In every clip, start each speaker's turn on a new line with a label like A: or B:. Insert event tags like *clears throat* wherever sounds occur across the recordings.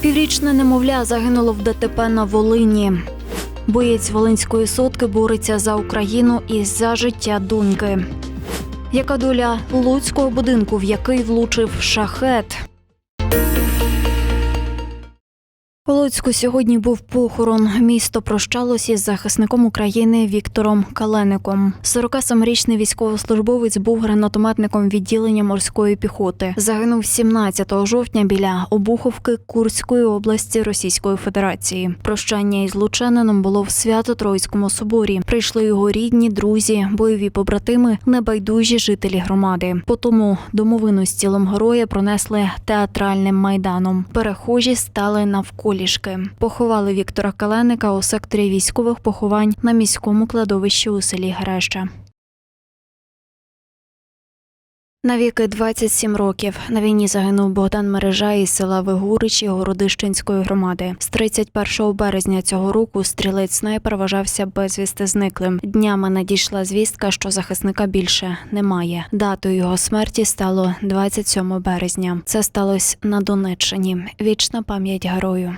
A: Піврічне немовля загинуло в ДТП на Волині. Боєць Волинської сотки бореться за Україну і за життя доньки. Яка доля луцького будинку, в який влучив шахет? У Луцьку сьогодні був похорон. Місто прощалось із захисником України Віктором Калеником. 47-річний військовослужбовець був гранатометником відділення морської піхоти. Загинув 17 жовтня біля Обуховки Курської області Російської Федерації. Прощання із лучанином було в Свято-Троїцькому соборі. Прийшли його рідні, друзі, бойові побратими, небайдужі жителі громади. Потому домовину з тілом героя пронесли театральним майданом. Перехожі стали навколішки. Поховали Віктора Каленика у секторі військових поховань на міському кладовищі у селі Греща. Навіки 27 років на війні загинув Богдан Мережа із села Вигуричі Городищенської громади. З 31 березня цього року стрілець снайпер вважався безвісти зниклим. Днями надійшла звістка, що захисника більше немає. Датою його смерті стало 27 березня. Це сталося на Донеччині. Вічна пам'ять герою.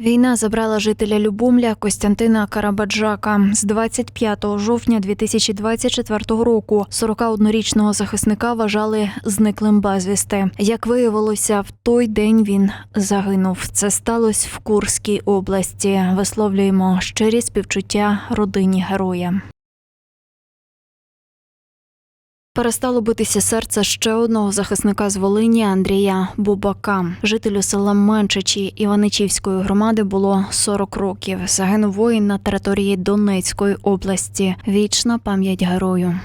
A: Війна забрала жителя Любомля Костянтина Карабаджака з 25 жовтня 2024 року. 41-річного захисника вважали зниклим безвісти. Як виявилося, в той день він загинув. Це сталося в Курській області. Висловлюємо щирі співчуття родині героя. Перестало битися серце ще одного захисника з Волині Андрія Бубака. Жителю села Менчичі Іваничівської громади було 40 років. Загинув воїн на території Донецької області. Вічна пам'ять герою.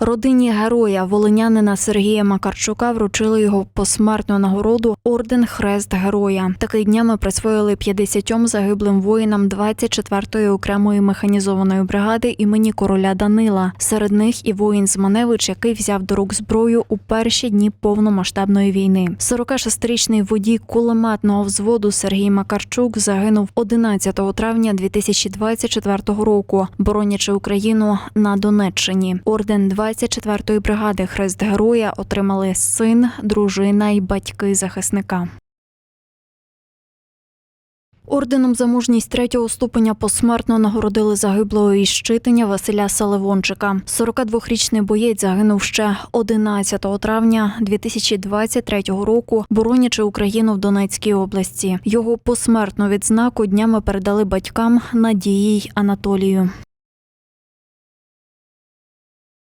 A: Родині героя волинянина Сергія Макарчука вручили його посмертну нагороду орден Хрест Героя. Такий днями присвоїли 50 загиблим воїнам 24-ї окремої механізованої бригади імені короля Данила. Серед них і воїн Зманевич, який взяв до рук зброю у перші дні повномасштабної війни. 46-річний водій кулеметного взводу Сергій Макарчук загинув 11 травня 2024 року, боронячи Україну на Донеччині. Орден 24-ї бригади Хрест Героя отримали син, дружина і батьки захисника. Орденом за мужність третього ступеня посмертно нагородили загиблого із щитиня Василя Саливончика. 42-річний боєць загинув ще 11 травня 2023 року, боронячи Україну в Донецькій області. Його посмертну відзнаку днями передали батькам Надії й Анатолію.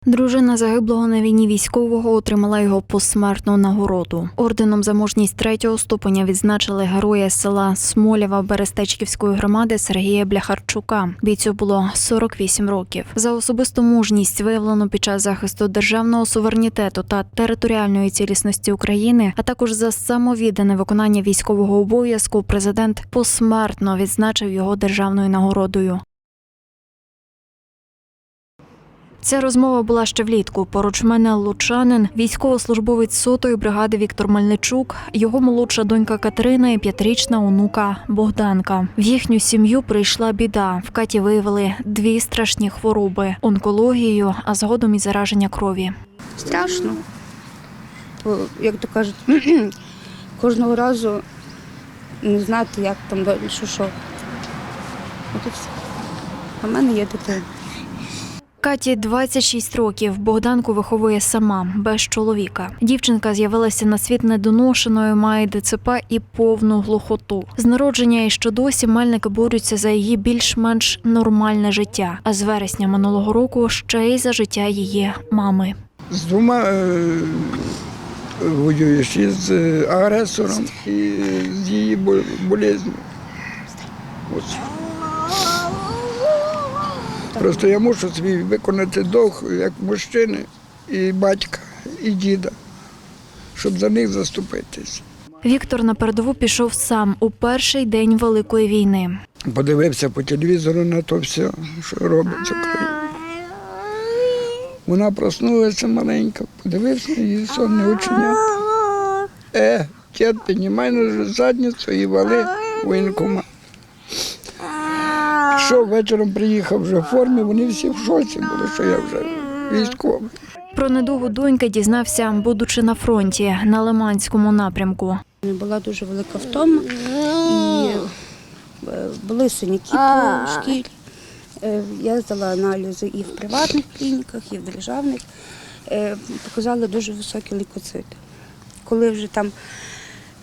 A: Дружина загиблого на війні військового отримала його посмертну нагороду. Орденом за мужність третього ступеня відзначили героя села Смолява Берестечківської громади Сергія Бляхарчука. Бійцю було 48 років. За особисту мужність, виявлену під час захисту державного суверенітету та територіальної цілісності України, а також за самовіддане виконання військового обов'язку, президент посмертно відзначив його державною нагородою. Ця розмова була ще влітку. Поруч мене лучанин, військовослужбовець сотої бригади Віктор Мельничук, його молодша донька Катерина і п'ятирічна онука Богданка. В їхню сім'ю прийшла біда. В каті виявили дві страшні хвороби онкологію, а згодом і зараження крові.
B: Страшно. Як то кажуть, *clears throat* кожного разу не знати, як там далі, що що. А мене є дитина.
A: Каті 26 років. Богданку виховує сама, без чоловіка. Дівчинка з'явилася на світ недоношеною, має ДЦП і повну глухоту. З народження і що досі мельники борються за її більш-менш нормальне життя. А з вересня минулого року ще й за життя її мами.
C: з двома е, воюєш із е, агресором і з її бо- болезнью. Ось. Просто я мушу свій виконати долг як мужчини, і батька, і діда, щоб за них заступитись.
A: Віктор на передову пішов сам у перший день великої війни.
C: Подивився по телевізору на то все, що робиться. Вона проснулася маленька, подивився її сонне оченята. Е, дід, піднімай на задницю і вали воєнкомат. Що вечором приїхав вже в формі, вони всі в шоці були, що я вже військовий.
A: Про недугу доньки дізнався, будучи на фронті на Лиманському напрямку.
B: Була дуже велика втома і е, були синяки по шкірі. Е, Я здала аналізи і в приватних клініках, і в державних. Е, Показали дуже високі лейкоцити. Коли вже там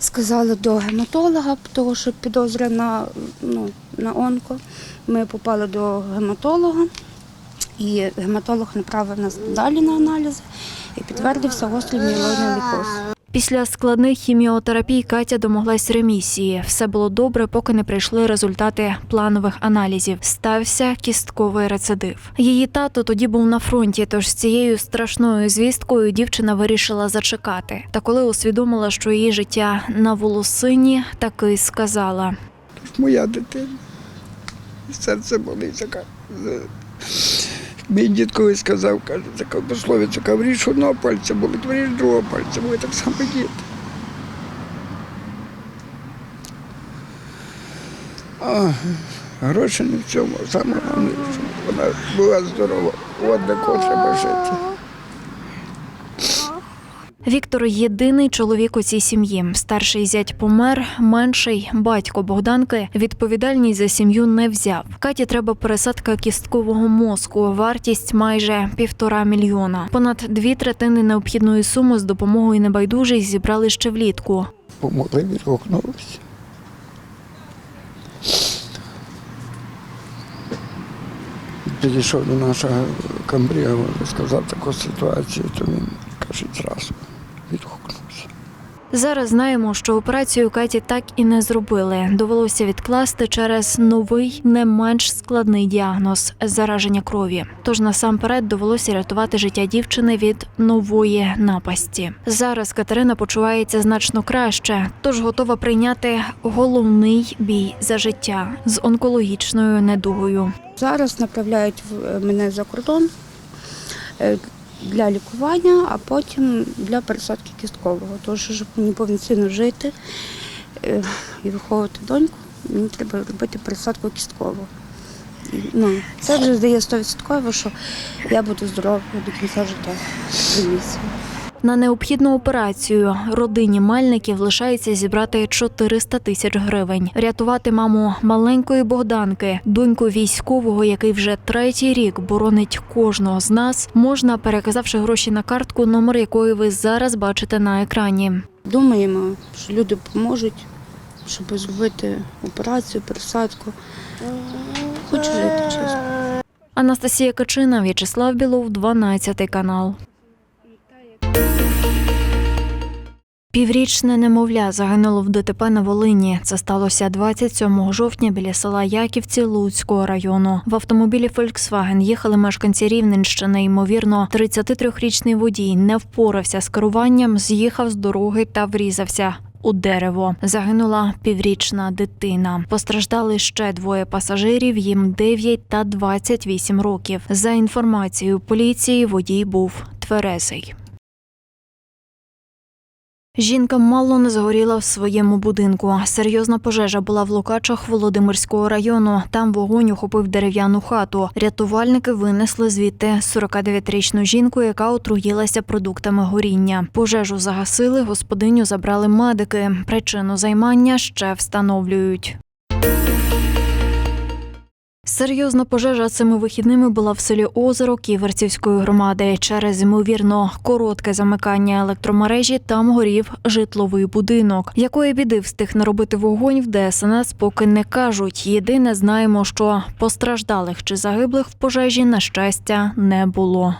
B: сказали до гематолога, тому що підозра на, ну, на онко, ми попали до гематолога, і гематолог направив нас далі на аналізи і підтвердився гострий міелоїдний лейкоз.
A: Після складних хіміотерапій Катя домоглась ремісії. Все було добре, поки не прийшли результати планових аналізів. Стався кістковий рецидив. Її тато тоді був на фронті, тож з цією страшною звісткою дівчина вирішила зачекати. Та коли усвідомила, що її життя на волосині, таки сказала.
C: Моя дитина. Серце болить. Мій дід колись сказав, каже, така пословиця, каже, вріж одного пальця болить, вріж другого пальця, буде так само дід. А, гроші не в цьому, саме головне, щоб вона була здорова. От до кого жити.
A: Віктор єдиний чоловік у цій сім'ї. Старший зять помер, менший батько Богданки відповідальність за сім'ю не взяв. Каті треба пересадка кісткового мозку. Вартість майже півтора мільйона. Понад дві третини необхідної суми з допомогою небайдужих зібрали ще влітку.
C: Помогли, відгукнулися. Підійшов до нашого камбрія, сказав таку ситуацію, то він каже, зразу відгукнувся.
A: Зараз знаємо, що операцію Каті так і не зробили. Довелося відкласти через новий, не менш складний діагноз зараження крові. Тож насамперед довелося рятувати життя дівчини від нової напасті. Зараз Катерина почувається значно краще, тож готова прийняти головний бій за життя з онкологічною недугою.
B: Зараз направляють в- мене за кордон е, для лікування, а потім для пересадки кісткового. Тому що щоб мені повноцінно жити е, і виховувати доньку, мені треба робити пересадку кісткового. Ну, це вже здає 100%, що я буду здоровою до кінця життя.
A: На необхідну операцію родині Мельників лишається зібрати 400 тисяч гривень. Рятувати маму маленької Богданки, доньку військового, який вже третій рік боронить кожного з нас, можна переказавши гроші на картку, номер якої ви зараз бачите на екрані.
B: Думаємо, що люди поможуть, щоб зробити операцію, пересадку. Хочу жити чесно.
A: Анастасія Качина, В'ячеслав Білов, 12 канал. Піврічне немовля загинуло в ДТП на Волині. Це сталося 27 жовтня біля села Яківці Луцького району. В автомобілі Volkswagen їхали мешканці Рівненщини. Ймовірно, 33-річний водій не впорався з керуванням, з'їхав з дороги та врізався. У дерево загинула піврічна дитина. Постраждали ще двоє пасажирів. Їм 9 та 28 років. За інформацією поліції, водій був тверезий. Жінка мало не згоріла в своєму будинку. Серйозна пожежа була в Лукачах Володимирського району. Там вогонь охопив дерев'яну хату. Рятувальники винесли звідти 49-річну жінку, яка отруїлася продуктами горіння. Пожежу загасили, господиню забрали медики. Причину займання ще встановлюють. Серйозна пожежа цими вихідними була в селі Озеро Ківерцівської громади. Через ймовірно коротке замикання електромережі там горів житловий будинок. Якої біди встиг наробити вогонь в ДСНС, поки не кажуть. Єдине знаємо, що постраждалих чи загиблих в пожежі на щастя не було.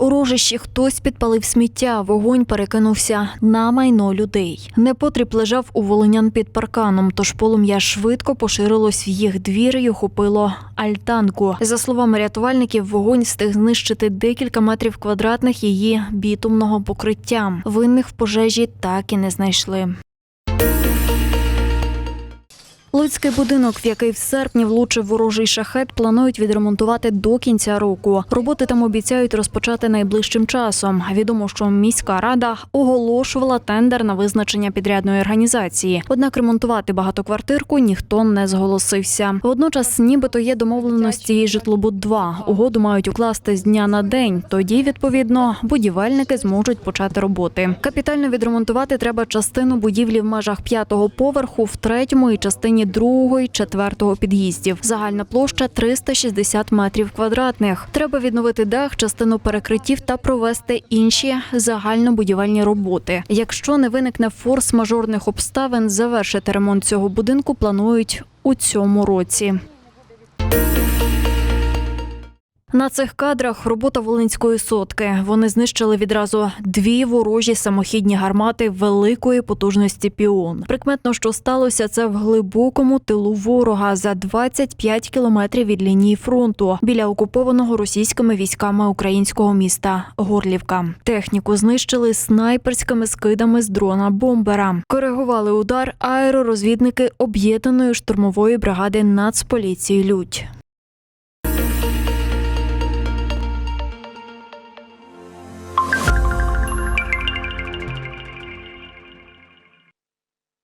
A: У рожищі хтось підпалив сміття. Вогонь перекинувся на майно людей. Непотріб лежав у волинян під парканом, тож полум'я швидко поширилось в їх двір і охопило альтанку. За словами рятувальників, вогонь встиг знищити декілька метрів квадратних її бітумного покриття. Винних в пожежі так і не знайшли. Луцький будинок, в який в серпні влучив ворожий шахет, планують відремонтувати до кінця року. Роботи там обіцяють розпочати найближчим часом. Відомо, що міська рада оголошувала тендер на визначення підрядної організації. Однак ремонтувати багатоквартирку ніхто не зголосився. Водночас, нібито є домовленості і житлобуд 2 Угоду мають укласти з дня на день. Тоді, відповідно, будівельники зможуть почати роботи. Капітально відремонтувати треба частину будівлі в межах п'ятого поверху, в третьому і частині другого і четвертого під'їздів. Загальна площа 360 метрів квадратних. Треба відновити дах, частину перекриттів та провести інші загальнобудівельні роботи. Якщо не виникне форс-мажорних обставин, завершити ремонт цього будинку планують у цьому році. На цих кадрах робота Волинської сотки. Вони знищили відразу дві ворожі самохідні гармати великої потужності піон. Прикметно, що сталося це в глибокому тилу ворога за 25 кілометрів від лінії фронту біля окупованого російськими військами українського міста Горлівка. Техніку знищили снайперськими скидами з дрона бомбера. Коригували удар аеророзвідники об'єднаної штурмової бригади Нацполіції Людь.